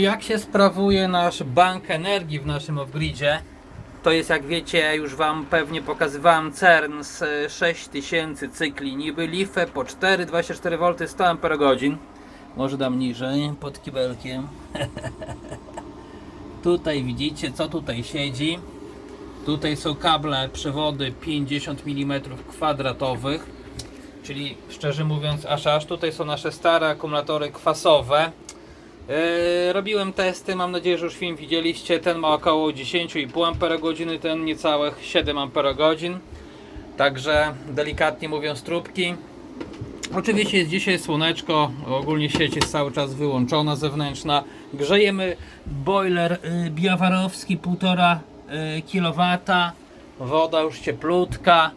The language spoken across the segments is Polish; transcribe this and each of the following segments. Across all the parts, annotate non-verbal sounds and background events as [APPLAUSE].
Jak się sprawuje nasz bank energii w naszym off-gridzie? To jest jak wiecie, już Wam pewnie pokazywałem CERN z e, 6000 cykli niby LIFE po 4,24 V 100 Ah. Może dam niżej, pod kibelkiem. [LAUGHS] tutaj widzicie co tutaj siedzi. Tutaj są kable, przewody 50 mm kwadratowych. Czyli szczerze mówiąc, aż aż tutaj są nasze stare akumulatory kwasowe. Yy, robiłem testy, mam nadzieję, że już film widzieliście. Ten ma około 10,5 Ah, ten niecałych 7 Ah. Także delikatnie mówiąc, trubki. Oczywiście jest dzisiaj słoneczko, ogólnie sieć jest cały czas wyłączona zewnętrzna. Grzejemy boiler y, biawarowski 1,5 y, kW. Woda już cieplutka.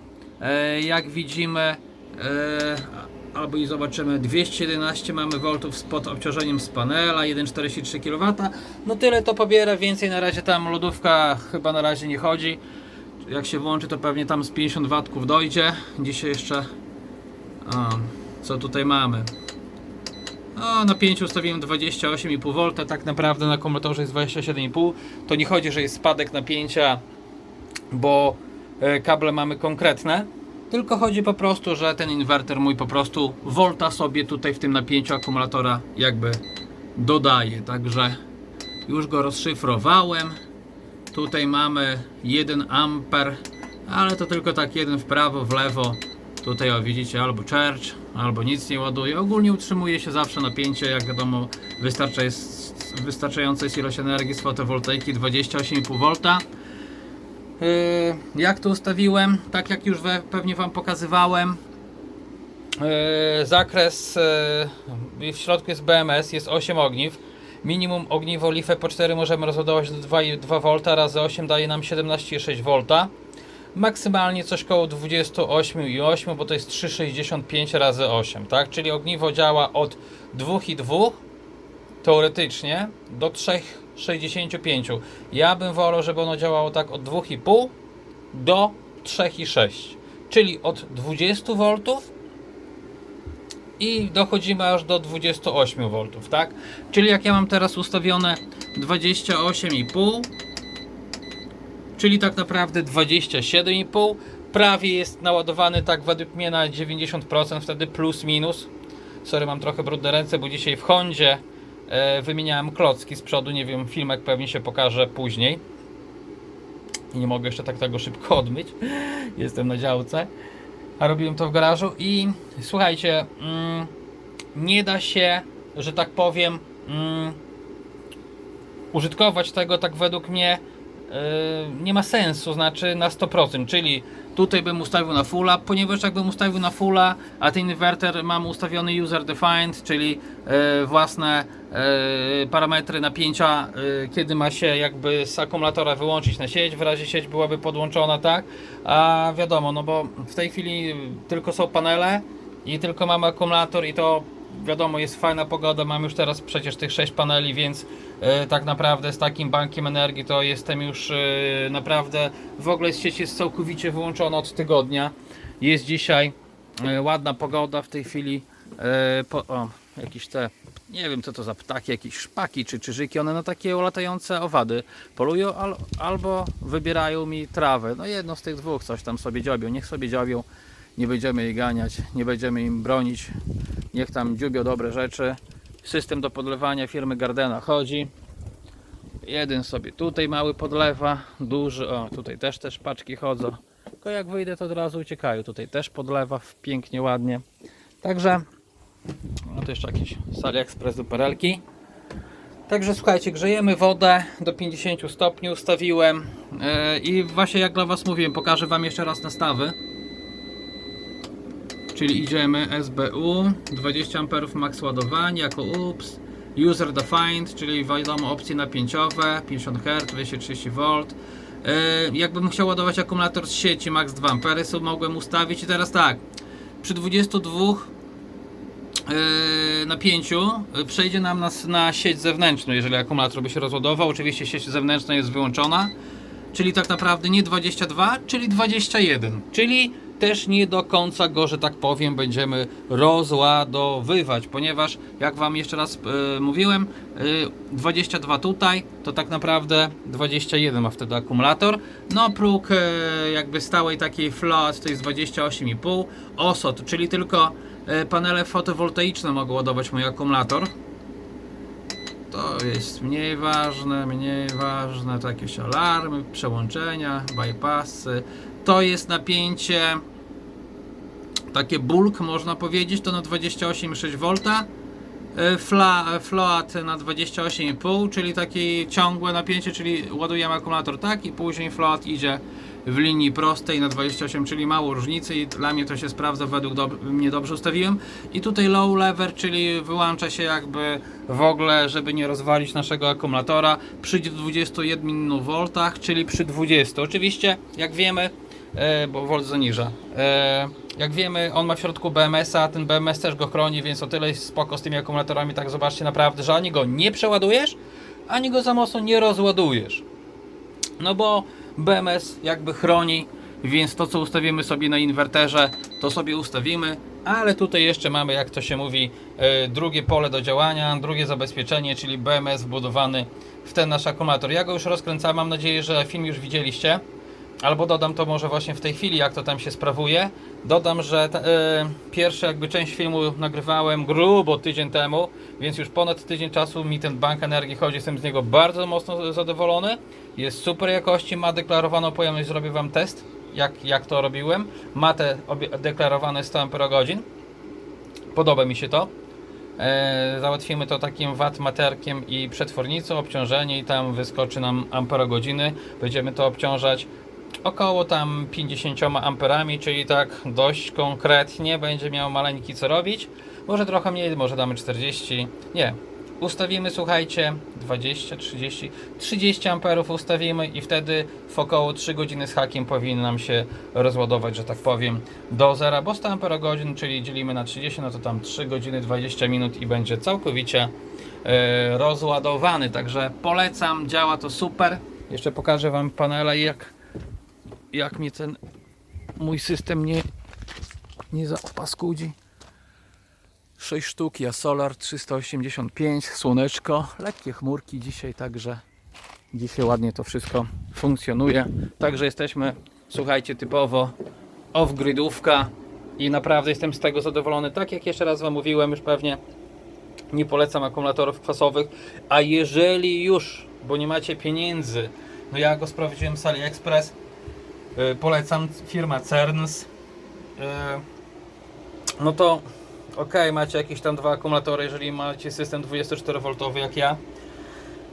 Y, jak widzimy, y, albo i zobaczymy, 211 mamy voltów spod obciążeniem z panela, 1,43 kW. No tyle to pobiera, więcej na razie tam lodówka chyba na razie nie chodzi. Jak się włączy, to pewnie tam z 50 watków dojdzie. Dzisiaj jeszcze o, co tutaj mamy? O, napięcie ustawiłem 28,5 V, tak naprawdę na akumulatorze jest 27,5. To nie chodzi, że jest spadek napięcia, bo e, kable mamy konkretne, tylko chodzi po prostu, że ten inwerter mój po prostu volta sobie tutaj w tym napięciu akumulatora jakby dodaje. Także już go rozszyfrowałem. Tutaj mamy 1 amper, ale to tylko tak jeden w prawo, w lewo. Tutaj o, widzicie albo church, albo nic nie ładuje. Ogólnie utrzymuje się zawsze napięcie, jak wiadomo wystarcza jest, wystarczająca jest ilość energii z fotowoltaiki 28,5 V. Yy, jak to ustawiłem? Tak jak już pewnie Wam pokazywałem. Yy, zakres yy, w środku jest BMS, jest 8 ogniw. Minimum ogniwo LIFE po 4 możemy rozładować do 2,2 V razy 8 daje nam 17,6 V. Maksymalnie coś koło 28,8, bo to jest 3,65 razy 8, tak? Czyli ogniwo działa od 2,2 teoretycznie do 3,65. Ja bym wolał, żeby ono działało tak od 2,5 do 3,6. Czyli od 20 V i dochodzimy aż do 28 V, tak? Czyli jak ja mam teraz ustawione 28,5 czyli tak naprawdę 27,5 prawie jest naładowany tak według mnie na 90% wtedy plus minus sorry mam trochę brudne ręce bo dzisiaj w Hondzie wymieniałem klocki z przodu nie wiem filmek pewnie się pokaże później. I nie mogę jeszcze tak tego szybko [LAUGHS] odmyć. Jestem na działce. A robiłem to w garażu i słuchajcie mm, nie da się że tak powiem mm, użytkować tego tak według mnie Yy, nie ma sensu, znaczy na 100%, czyli tutaj bym ustawił na fulla, ponieważ jakbym ustawił na fulla, a ten inwerter mam ustawiony user defined, czyli yy, własne yy, parametry napięcia, yy, kiedy ma się jakby z akumulatora wyłączyć na sieć, w razie sieć byłaby podłączona, tak? A wiadomo, no bo w tej chwili tylko są panele i tylko mamy akumulator i to wiadomo, jest fajna pogoda, mam już teraz przecież tych 6 paneli, więc e, tak naprawdę z takim bankiem energii to jestem już e, naprawdę, w ogóle sieć jest całkowicie wyłączona od tygodnia. Jest dzisiaj e, ładna pogoda w tej chwili, e, po, o, jakieś te, nie wiem co to za ptaki, jakieś szpaki czy czyżyki, one na takie latające owady polują al, albo wybierają mi trawę, no jedno z tych dwóch coś tam sobie dziobią, niech sobie dziobią, nie będziemy jej ganiać, nie będziemy im bronić, niech tam dziubią dobre rzeczy. System do podlewania firmy Gardena chodzi. Jeden sobie tutaj mały podlewa, duży, o tutaj też też paczki chodzą. Tylko jak wyjdę to od razu uciekają. Tutaj też podlewa pięknie, ładnie. Także, no to jeszcze jakieś z AliExpress do perelki. Także słuchajcie, grzejemy wodę do 50 stopni, ustawiłem Yy, i właśnie jak dla Was mówiłem, pokażę Wam jeszcze raz nastawy. Czyli idziemy SBU, 20 A max ładowanie jako UPS, User Defined, czyli wiadomo opcje napięciowe, 50 Hz, 230 V. Jakbym chciał ładować akumulator z sieci max 2 A, to mogłem ustawić i teraz tak, przy 22 yy, napięciu yy, przejdzie nam na, na sieć zewnętrzną, jeżeli akumulator by się rozładował. Oczywiście sieć zewnętrzna jest wyłączona, czyli tak naprawdę nie 22, czyli 21. Czyli też nie do końca go, że tak powiem, będziemy rozładowywać, ponieważ jak Wam jeszcze raz e, mówiłem, e, 22 tutaj, to tak naprawdę 21 ma wtedy akumulator. No próg e, jakby stałej takiej float to jest 28,5 OSOT, czyli tylko e, panele fotowoltaiczne mogą ładować mój akumulator. To jest mniej ważne, mniej ważne, to jakieś alarmy, przełączenia, bypassy. To jest napięcie, takie bulk można powiedzieć, to na 28,6 V. Y, Fla, float na 28,5, czyli takie ciągłe napięcie, czyli ładujemy akumulator tak i później float idzie w linii prostej na 28, czyli mało różnicy i dla mnie to się sprawdza, według dob- mnie dobrze ustawiłem. I tutaj low lever, czyli wyłącza się jakby w ogóle, żeby nie rozwalić naszego akumulatora przy 21 V, czyli przy 20. Oczywiście, jak wiemy, e, bo volt zaniża. E, jak wiemy, on ma w środku BMS-a, ten BMS też go chroni, więc o tyle jest spoko z tymi akumulatorami, tak zobaczcie naprawdę, że ani go nie przeładujesz, ani go za mocno nie rozładujesz. No bo BMS jakby chroni, więc to co ustawimy sobie na inwerterze, to sobie ustawimy, ale tutaj jeszcze mamy, jak to się mówi, e, drugie pole do działania, drugie zabezpieczenie, czyli BMS wbudowany w ten nasz akumulator. Ja go już rozkręcam, mam nadzieję, że film już widzieliście. Albo dodam to może właśnie w tej chwili, jak to tam się sprawuje. Dodam, że te, e, pierwsze jakby część filmu nagrywałem grubo tydzień temu, więc już ponad tydzień czasu mi ten bank energii chodzi, jestem z niego bardzo mocno zadowolony. Jest super jakości, ma deklarowaną pojemność, zrobię Wam test, jak, jak to robiłem. Ma te deklarowane 100 Ah. Podoba mi się to. E, załatwimy to takim watt materkiem i przetwornicą, obciążenie i tam wyskoczy nam amperogodziny. Będziemy to obciążać około tam 50 amperami, czyli tak dość konkretnie będzie miał maleńki co robić. Może trochę mniej, może damy 40. Nie. Ustawimy, słuchajcie, 20, 30, 30 amperów ustawimy i wtedy w około 3 godziny z hakiem powinien nam się rozładować, że tak powiem, do zera, bo 100 amperogodzin, czyli dzielimy na 30, no to tam 3 godziny 20 minut i będzie całkowicie e, rozładowany. Także polecam, działa to super. Jeszcze pokażę Wam panele, jak, jak mnie ten mój system nie, nie zaopaskudzi. 6 sztuk, ja Solar 385, słoneczko, lekkie chmurki dzisiaj, także dzisiaj ładnie to wszystko funkcjonuje. Także jesteśmy, słuchajcie, typowo off-gridówka i naprawdę jestem z tego zadowolony. Tak jak jeszcze raz Wam mówiłem, już pewnie nie polecam akumulatorów kwasowych, a jeżeli już, bo nie macie pieniędzy, no ja go sprawdziłem z AliExpress, polecam firma Cerns, yy, no to ok, macie jakieś tam dwa akumulatory, jeżeli macie system 24V jak ja,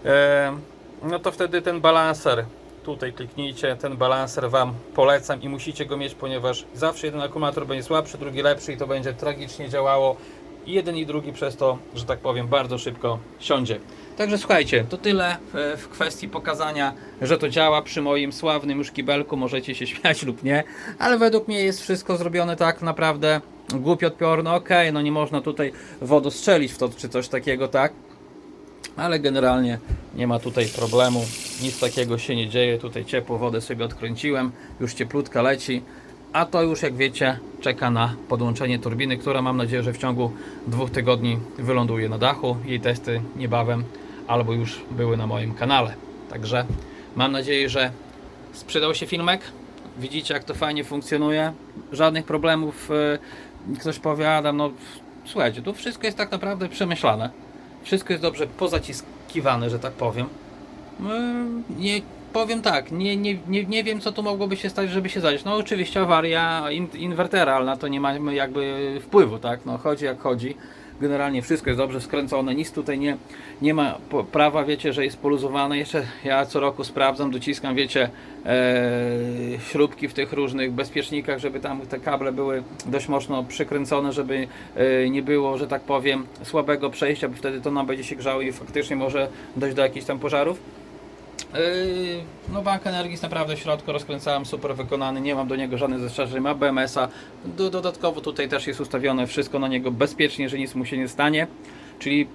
e, no to wtedy ten balancer, tutaj kliknijcie, ten balancer Wam polecam i musicie go mieć, ponieważ zawsze jeden akumulator będzie słabszy, drugi lepszy i to będzie tragicznie działało. Jeden i drugi przez to, że tak powiem, bardzo szybko siądzie. Także słuchajcie, to tyle w, w kwestii pokazania, że to działa przy moim sławnym już kibelku. Możecie się [LAUGHS] śmiać lub nie, ale według mnie jest wszystko zrobione tak naprawdę głupiotpiorno. Okej, no nie można tutaj wodostrzelić w to czy coś takiego, tak? ale generalnie nie ma tutaj problemu, nic takiego się nie dzieje, tutaj ciepłą wodę sobie odkręciłem, już cieplutka leci, a to już jak wiecie czeka na podłączenie turbiny, która mam nadzieję, że w ciągu dwóch tygodni wyląduje na dachu, jej testy niebawem albo już były na moim kanale, także mam nadzieję, że sprzedał się filmek, widzicie jak to fajnie funkcjonuje, żadnych problemów, yy, ktoś powie Adam, no słuchajcie, tu wszystko jest tak naprawdę przemyślane. Wszystko jest dobrze pozaciskiwane, że tak powiem. Ym, Nie powiem tak, nie, nie, nie, nie wiem co tu mogłoby się stać, żeby się zająć. No oczywiście awaria in, inwertera, ale na to nie mamy jakby wpływu, tak? No chodzi jak chodzi. Generalnie wszystko jest dobrze skręcone, nic tutaj nie, nie ma prawa, wiecie, że jest poluzowane. Jeszcze ja co roku sprawdzam, dociskam, wiecie, e, śrubki w tych różnych bezpiecznikach, żeby tam te kable były dość mocno przykręcone, żeby e, nie było, że tak powiem, słabego przejścia, bo wtedy to nam będzie się grzało i faktycznie może dojść do jakichś tam pożarów. Yy, No bank energii jest naprawdę w środku, rozkręcałem, super wykonany, nie mam do niego żadnych zastrzeżeń, ma BMS-a, Do, dodatkowo tutaj też jest ustawione wszystko na niego bezpiecznie, że nic mu się nie stanie, czyli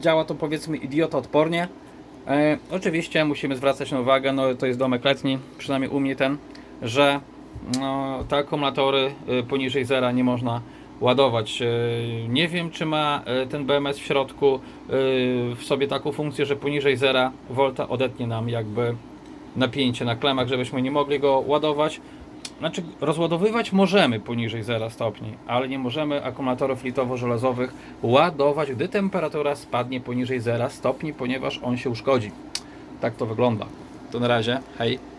działa to powiedzmy idiotoodpornie. E, oczywiście musimy zwracać na uwagę, no to jest domek letni, przynajmniej u mnie ten, że no, te akumulatory y, poniżej zera nie można ładować. Y, Nie wiem, czy ma y, ten BMS w środku y, w sobie taką funkcję, że poniżej zera volta odetnie nam jakby napięcie na klemach, żebyśmy nie mogli go ładować. Znaczy, rozładowywać możemy poniżej 0 stopni, ale nie możemy akumulatorów litowo-żelazowych ładować, gdy temperatura spadnie poniżej 0 stopni, ponieważ on się uszkodzi. Tak to wygląda. To na razie, hej.